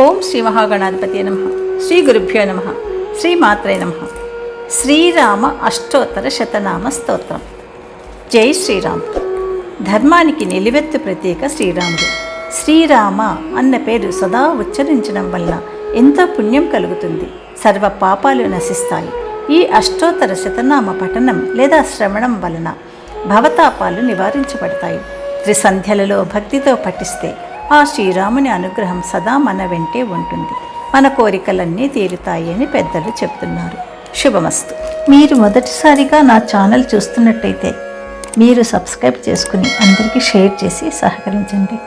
ఓం శ్రీ మహాగణాధిపతి నమ. శ్రీ గురుభ్యో నమ. శ్రీ మాత్రే నమ. శ్రీరామ అష్టోత్తర శతనామ స్తోత్రం. జై శ్రీరామ్. ధర్మానికి నిలువెత్తు ప్రత్యేక శ్రీరాముడు. శ్రీరామ అన్న పేరు సదా ఉచ్చరించడం వల్ల ఎంతో పుణ్యం కలుగుతుంది. సర్వ పాపాలు నశిస్తాయి. ఈ అష్టోత్తర శతనామ పఠనం లేదా శ్రవణం వలన భవతాపాలు నివారించబడతాయి. త్రిసంధ్యలలో భక్తితో పఠిస్తే ఆ శ్రీరాముని అనుగ్రహం సదా మన వెంటే ఉంటుంది. మన కోరికలన్నీ తీరుతాయి అని పెద్దలు చెప్తున్నారు. శుభమస్తు. మీరు మొదటిసారిగా నా ఛానల్ చూస్తున్నట్టయితే మీరు సబ్స్క్రైబ్ చేసుకుని అందరికీ షేర్ చేసి సహకరించండి.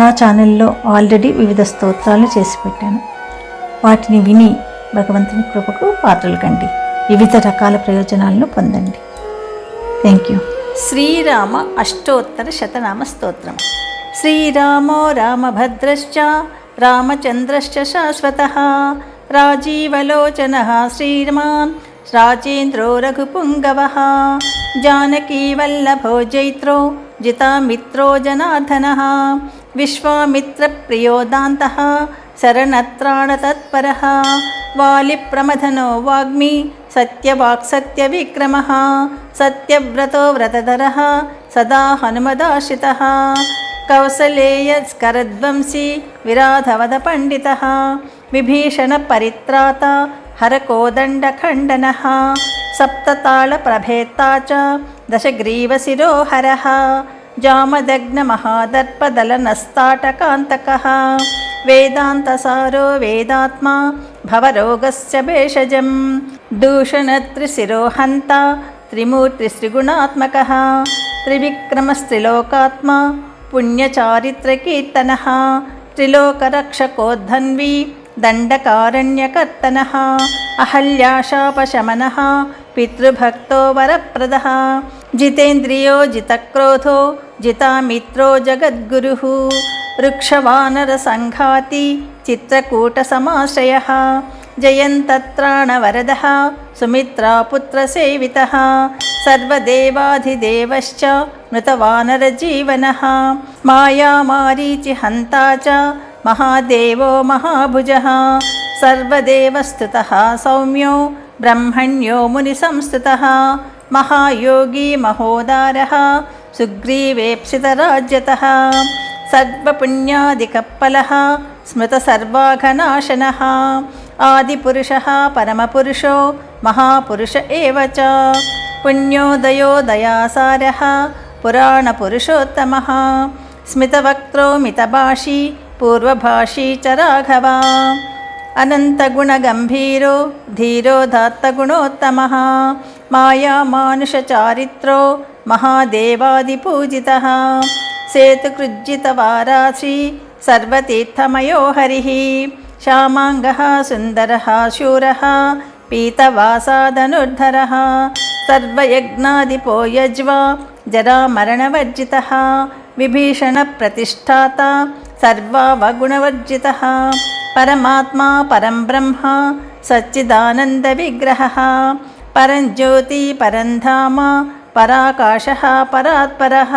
నా ఛానల్లో ఆల్రెడీ వివిధ స్తోత్రాలు చేసి పెట్టాను. వాటిని విని భగవంతుని కృపకు పాత్రలు కండి వివిధ రకాల ప్రయోజనాలను పొందండి. Thank you. శ్రీరామ అష్టోత్తర శతనామ స్తోత్రం. శ్రీరామో రామభద్రశ్చ రామచంద్రశ్చ శాశ్వత రాజీవలోచన శ్రీమాన్ రాజేంద్రో రఘుపుంగవ జానకీవల్లభో జైత్రో జితామిత్రో జనార్దన విశ్వామిత్రప్రియోదాంత శరణత్రాణతత్పర వాలిప్రమథనో వాగ్మి సత్యవాక్సత్యవిక్రమ సత్యవ్రతో వ్రతధర సదా హనుమదాశ్రిత కౌసలేయస్కరద్వంశీ విరాధవద పండిత విభీషణ పరిత్రాత హరకోదండఖండన సప్తతాళప్రభేత్తా చ దశగ్రీవశిరోహర జామదగ్నమహాదర్పదలనస్తాటకాంతకः వేదాంతసారో వేదాత్మా భవరోగస్య భేషజం దూషణత్రిశిరోహంత पुण्यचारित्रकीर्तनः त्रिलोकरक्षकोद्धन्वी दण्डकारण्यकर्तनः अहल्याशापशमनः पितृभक्तो वरप्रदः जितेन्द्रियो जितक्रोधो जितामित्रो जगद्गुरुः वृक्षवानरसङ्घाति चित्रकूटसमाश्रयः जयन्तत्राणवरदः सुमित्रापुत्रसेवितः सर्वदेवाधिदेवश्च मृतवानरजीवनः मायामारीचिहन्ता च महादेवो महाभुजः सर्वदेवस्तुतः सौम्यो ब्रह्मण्यो मुनिसंस्तुतः महायोगी महोदारः सुग्रीवेप्सितराज्यतः सर्वपुण्यादिकप्पलः स्मृतसर्वाघनाशनः ఆదిపురుష పరమపురుషో మహాపురుష ఏవ చ పుణ్యోదయో దయాసార పురాణపురుషోత్తమ. స్మితవక్త్రో మితభాషీ పూర్వభాషీ చ రాఘవ. అనంతగుణగంభీరో ధీరో ధాత్తగుణోత్తమ మాయామానుషచారిత్రో మహాదేవాదిపూజిత. సేతుకృజ్జితవారాశ్రీ సర్వతీర్థమయో హరి श्यामाङ्गः सुन्दरः शूरः पीतवासादनुर्धरः सर्वयज्ञादिपो यज्वा जरामरणवर्जितः विभीषणप्रतिष्ठाता सर्वावगुणवर्जितः परमात्मा परं ब्रह्म सच्चिदानन्दविग्रहः परं ज्योति परं धाम पराकाशः परात्परः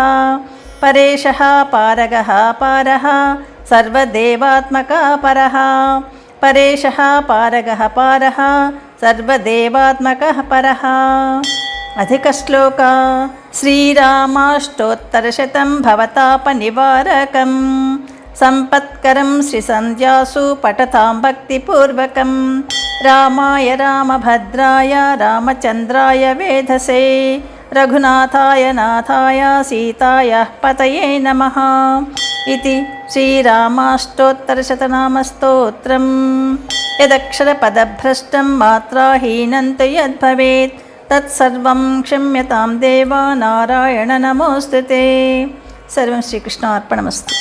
परेशः पारगः पारः సర్వదేవాత్మక పర పరేష పారగ పార సర్వదేవాత్మక పర. అధికశ్లోక శ్రీరామాష్టోత్తరశతం భవతాపనివారకం సంపత్కరం శ్రీసంధ్యాసు పఠతాం భక్తిపూర్వకం రామాయ రామభద్రాయ రామచంద్రాయ వేధసే రఘునాథాయ నాథాయ సీతాయ పతయే నమ ఇది శ్రీరామాష్టోత్తరశతనామస్తోత్రం యదక్షరపదభ్రష్టం మాత్రాహీనం తు యద్భవేత్ తత్సర్వం క్షమ్యతాం దేవా నారాయణ నమోస్తుతే సర్వం శ్రీకృష్ణార్పణమస్తు